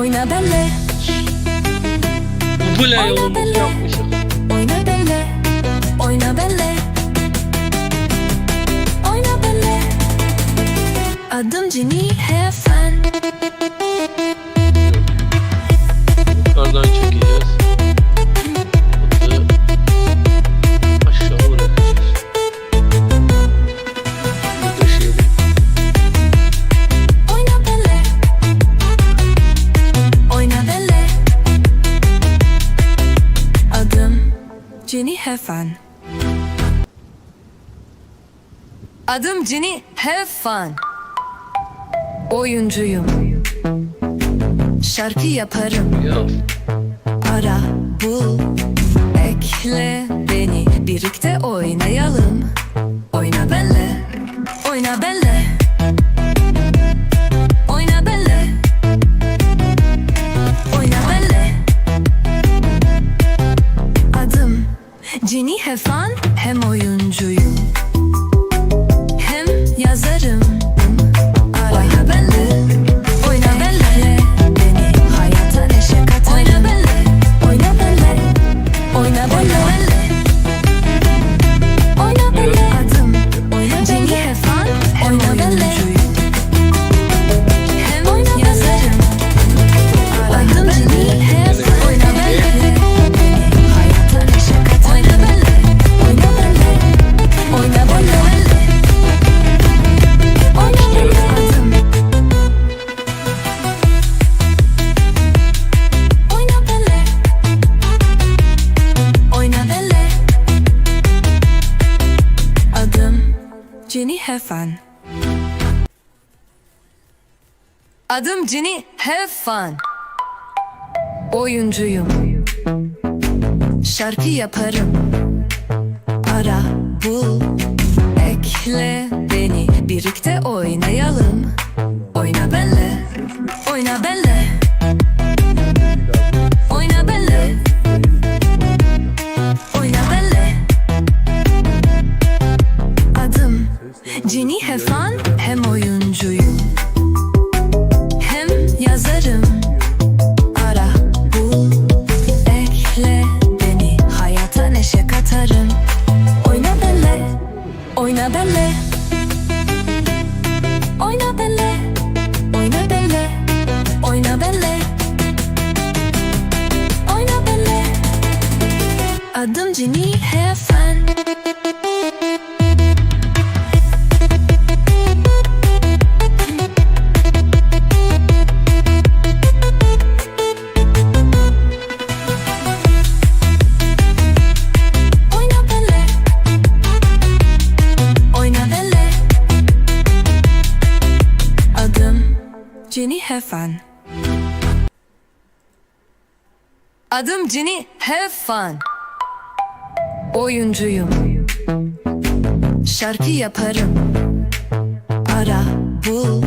Oyna benle, Bu ne yolumuz yapmışız. oyna benle, Jenny Hefen. Adım Jenny Hefen. Oyuncuyum. Şarkı yaparım. Ya Ara, bul, ekle beni Birlikte oynayalım Jenny Hefan Hem oyuncuyum. Hem yazarım Jenny Hefan Adım Jenny Hefan Oyuncuyum. Şarkı yaparım. Ara, bul, ekle beni. Birlikte oynayalım Jenny Hefan Hem oyuncuyum. Hem yazarım. Ara bul Ekle beni. Hayata neşe katarım. Oyna benle Oyna benle. Oyna benle Oyna benle. Oyna benle. Oyna benle. Adım Jenny Hefan Jenny Hefan Adım Jenny Hefan Oyuncuyum. Şarkı yaparım. Ara, bul,